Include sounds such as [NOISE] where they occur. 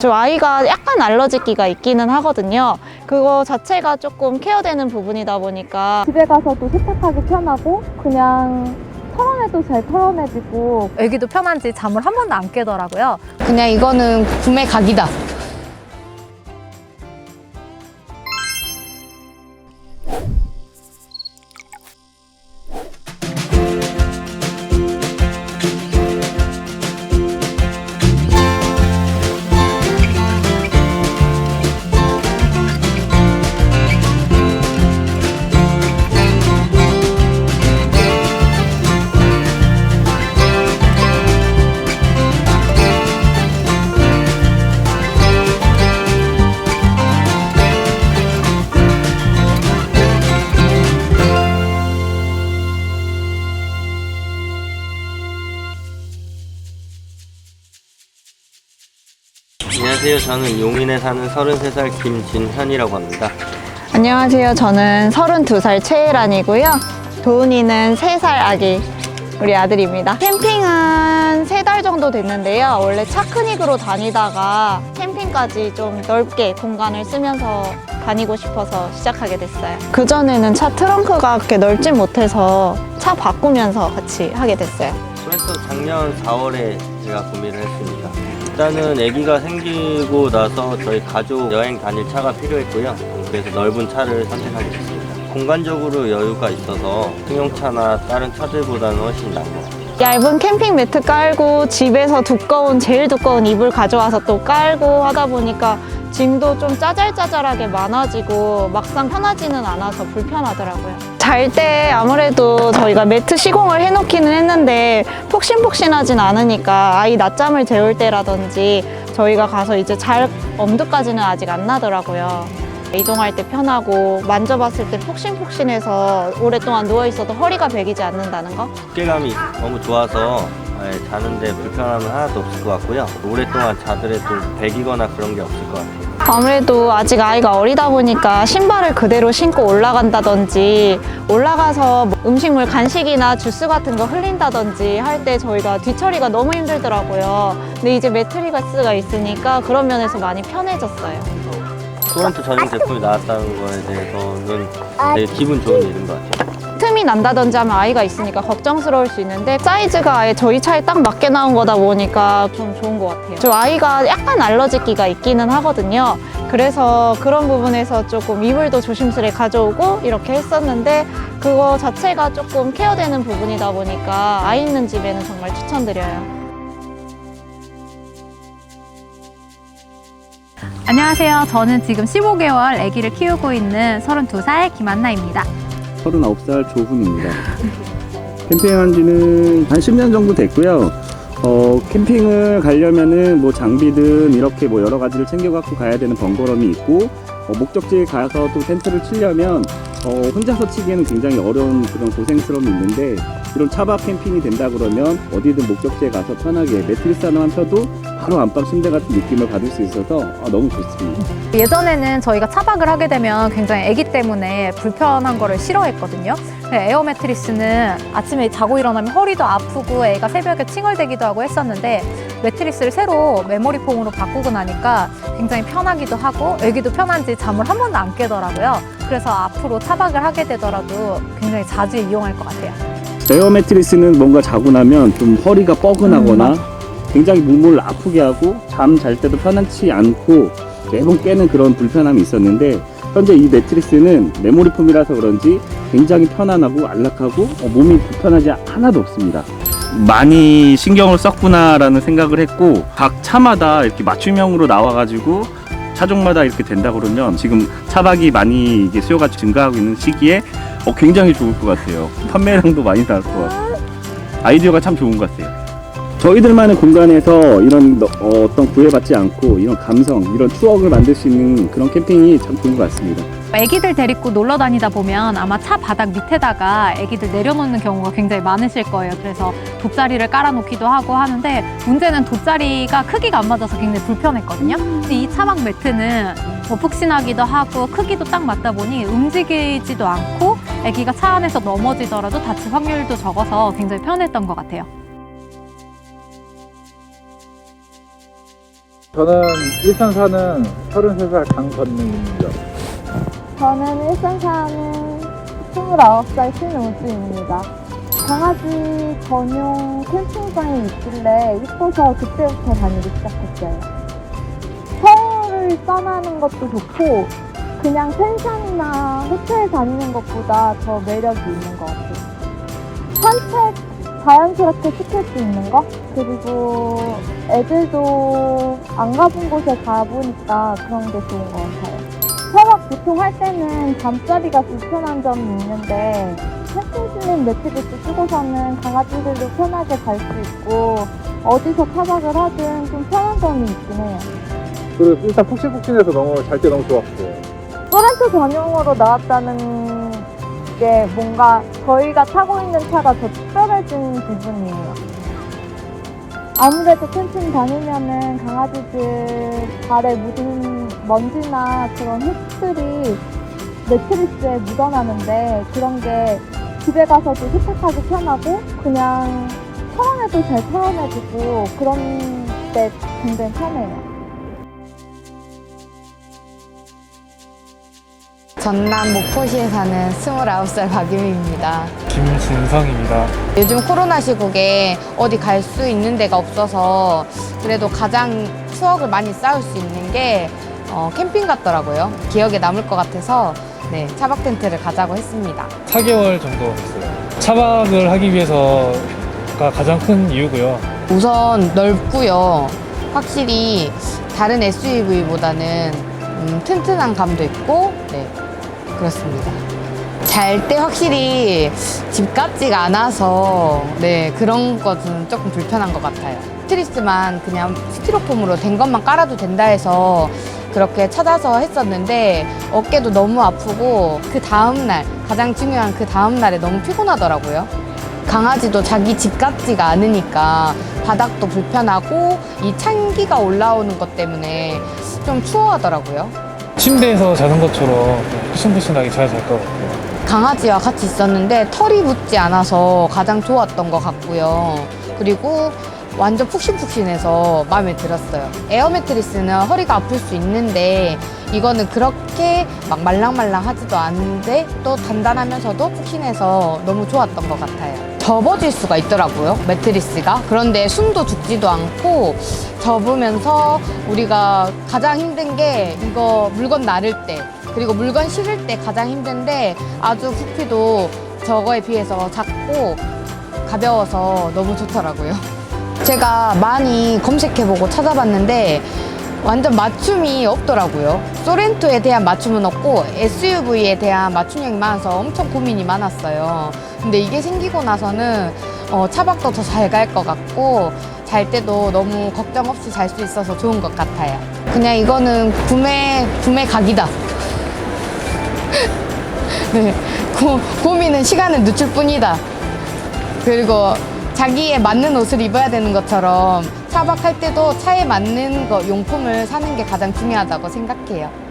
저 아이가 약간 알러지기가 있기는 하거든요. 그거 자체가 조금 케어되는 부분이다 보니까 집에 가서도 세탁하기 편하고 그냥 털어내도 잘 털어내지고 애기도 편한지 잠을 한 번도 안 깨더라고요. 그냥 이거는 구매 각이다. 안녕하세요. 저는 용인에 사는 33살 김진현이라고 합니다. 안녕하세요. 저는 32살 최혜란이고요. 도훈이는 3살 아기 우리 아들입니다. 캠핑은 3달 정도 됐는데요. 원래 차크닉으로 다니다가 캠핑까지 좀 넓게 공간을 쓰면서 다니고 싶어서 시작하게 됐어요. 그전에는 차 트렁크가 그렇게 넓진 못해서 차 바꾸면서 같이 하게 됐어요. 그래서 작년 4월에 제가 구매를 했습니다. 일단은 아기가 생기고 나서 저희 가족 여행 다닐 차가 필요했고요. 그래서 넓은 차를 선택하게 됐습니다. 공간적으로 여유가 있어서 승용차나 다른 차들보다는 훨씬 나은 것 같아요. 얇은 캠핑 매트 깔고 집에서 두꺼운 제일 두꺼운 이불 가져와서 또 깔고 하다 보니까 짐도 좀 짜잘짜잘하게 많아지고 막상 편하지는 않아서 불편하더라고요. 잘 때 아무래도 저희가 매트 시공을 해놓기는 했는데 폭신폭신하진 않으니까 아이 낮잠을 재울 때라든지 저희가 가서 이제 잘 엄두까지는 아직 안 나더라고요. 이동할 때 편하고 만져봤을 때 폭신폭신해서 오랫동안 누워있어도 허리가 베기지 않는다는 거? 두께감이 너무 좋아서 예, 자는데 불편함은 하나도 없을 것 같고요. 오랫동안 자더라도 배기거나 그런 게 없을 것 같아요. 아무래도 아직 아이가 어리다 보니까 신발을 그대로 신고 올라간다든지 올라가서 뭐 음식물 간식이나 주스 같은 거 흘린다든지 할 때 저희가 뒤처리가 너무 힘들더라고요. 근데 이제 매트리가스가 있으니까 그런 면에서 많이 편해졌어요. 토론토 전용 제품이 나왔다는 거에 대해서는 되게 기분 좋은 일인 것 같아요. 틈이 난다든지 하면 아이가 있으니까 걱정스러울 수 있는데 사이즈가 아예 저희 차에 딱 맞게 나온 거다 보니까 좀 좋은 것 같아요. 저 아이가 약간 알러지기가 있기는 하거든요. 그래서 그런 부분에서 조금 이불도 조심스레 가져오고 이렇게 했었는데 그거 자체가 조금 케어되는 부분이다 보니까 아이 있는 집에는 정말 추천드려요. 안녕하세요. 저는 지금 15개월 아기를 키우고 있는 32살 김한나입니다. 39살 조훈입니다. 캠핑한 지는 한 10년 정도 됐고요. 어, 캠핑을 가려면은 뭐 장비든 이렇게 뭐 여러 가지를 챙겨 갖고 가야 되는 번거로움이 있고 어, 목적지에 가서 또 텐트를 치려면 어, 혼자서 치기에는 굉장히 어려운 그런 고생스러움이 있는데 이런 차박 캠핑이 된다 그러면 어디든 목적지에 가서 편하게 매트리스 하나만 펴도 바로 안방 침대 같은 느낌을 받을 수 있어서 아, 너무 좋습니다. 예전에는 저희가 차박을 하게 되면 굉장히 아기 때문에 불편한 거를 싫어했거든요. 근데 에어 매트리스는 아침에 자고 일어나면 허리도 아프고 애가 새벽에 칭얼대기도 하고 했었는데 매트리스를 새로 메모리 폼으로 바꾸고 나니까 굉장히 편하기도 하고 애기도 편한지 잠을 한 번도 안 깨더라고요. 그래서 앞으로 차박을 하게 되더라도 굉장히 자주 이용할 것 같아요. 에어 매트리스는 뭔가 자고 나면 좀 허리가 뻐근하거나 굉장히 몸을 아프게 하고 잠 잘 때도 편안치 않고 매번 깨는 그런 불편함이 있었는데 현재 이 매트리스는 메모리 폼이라서 그런지 굉장히 편안하고 안락하고 어, 몸이 불편하지 하나도 없습니다. 많이 신경을 썼구나라는 생각을 했고 각 차마다 이렇게 맞춤형으로 나와가지고 차종마다 이렇게 된다 그러면 지금 차박이 많이 이게 수요가 증가하고 있는 시기에 어, 굉장히 좋을 것 같아요. 판매량도 많이 나올 것 같고 아이디어가 참 좋은 것 같아요. 저희들만의 공간에서 이런 어, 어떤 구애받지 않고 이런 감성, 이런 추억을 만들 수 있는 그런 캠핑이 참 좋은 것 같습니다. 아기들 데리고 놀러 다니다 보면 아마 차 바닥 밑에다가 아기들 내려놓는 경우가 굉장히 많으실 거예요. 그래서 돗자리를 깔아놓기도 하고 하는데 문제는 돗자리가 크기가 안 맞아서 굉장히 불편했거든요. 근데 이 차박 매트는 뭐 푹신하기도 하고 크기도 딱 맞다 보니 움직이지도 않고 아기가 차 안에서 넘어지더라도 다칠 확률도 적어서 굉장히 편했던 것 같아요. 저는 일산 사는 33살 강건능입니다. 저는 일산 사는 29살 신우주입니다. 강아지 전용 캠핑장이 있길래 이뻐서 그때부터 다니기 시작했어요. 서울을 떠나는 것도 좋고 그냥 펜션이나 호텔 다니는 것보다 더 매력이 있는 것 같아요. 산책 자연스럽게 시킬 수 있는 거 그리고 애들도 안 가본 곳에 가보니까 그런 게 좋은 것 같아요. 차박 보통 할 때는 잠자리가 불편한 점이 있는데 캠핑실린 매트리스 쓰고서는 강아지들도 편하게 잘 수 있고 어디서 차박을 하든 좀 편한 점이 있긴 해요. 그리고 일단 푹신푹신해서 너무 잘 때 너무 좋았고 소렌토 전용으로 나왔다는 게 뭔가 저희가 타고 있는 차가 더 특별해진 기분이에요. 아무래도 캠핑 다니면은 강아지들 발에 묻은 먼지나 그런 흙들이 매트리스에 묻어나는데 그런 게 집에 가서도 세탁하기 편하고 그냥 털어내도 잘 털어내주고 그런 때 굉장히 편해요. 전남 목포시에 사는 29살 박유미입니다. 김준성입니다. 요즘 코로나 시국에 어디 갈 수 있는 데가 없어서 그래도 가장 추억을 많이 쌓을 수 있는 게 어, 캠핑 같더라고요. 기억에 남을 것 같아서 네, 차박 텐트를 가자고 했습니다. 4개월 정도 됐어요. 차박을 하기 위해서가 가장 큰 이유고요. 우선 넓고요. 확실히 다른 SUV보다는 음, 튼튼한 감도 있고 네, 그렇습니다. 잘 때 확실히 집 같지가 않아서 네 그런 것은 조금 불편한 것 같아요. 스트리스만 그냥 스티로폼으로 된 것만 깔아도 된다 해서 그렇게 찾아서 했었는데 어깨도 너무 아프고 그 다음 날 가장 중요한 그 다음 날에 너무 피곤하더라고요. 강아지도 자기 집 같지가 않으니까 바닥도 불편하고 이 찬기가 올라오는 것 때문에 좀 추워하더라고요. 침대에서 자는 것처럼 푸신푸신하게 잘 잘 것 같아요. 강아지와 같이 있었는데 털이 붙지 않아서 가장 좋았던 것 같고요. 그리고 완전 푹신푹신해서 마음에 들었어요. 에어 매트리스는 허리가 아플 수 있는데 이거는 그렇게 막 말랑말랑하지도 않은데 또 단단하면서도 푹신해서 너무 좋았던 것 같아요. 접어질 수가 있더라고요, 매트리스가. 그런데 숨도 죽지도 않고 접으면서 우리가 가장 힘든 게 이거 물건 나를 때 그리고 물건 실을 때 가장 힘든데 아주 부피도 저거에 비해서 작고 가벼워서 너무 좋더라고요. 제가 많이 검색해보고 찾아봤는데 완전 맞춤이 없더라고요. 소렌토에 대한 맞춤은 없고 SUV에 대한 맞춤형이 많아서 엄청 고민이 많았어요. 근데 이게 생기고 나서는 어, 차박도 더 잘 갈 것 같고 잘 때도 너무 걱정 없이 잘 수 있어서 좋은 것 같아요. 그냥 이거는 구매 구매 각이다. [LAUGHS] 네, 고, 고민은 시간을 늦출 뿐이다. 그리고 자기에 맞는 옷을 입어야 되는 것처럼 차박할 때도 차에 맞는 거 용품을 사는 게 가장 중요하다고 생각해요.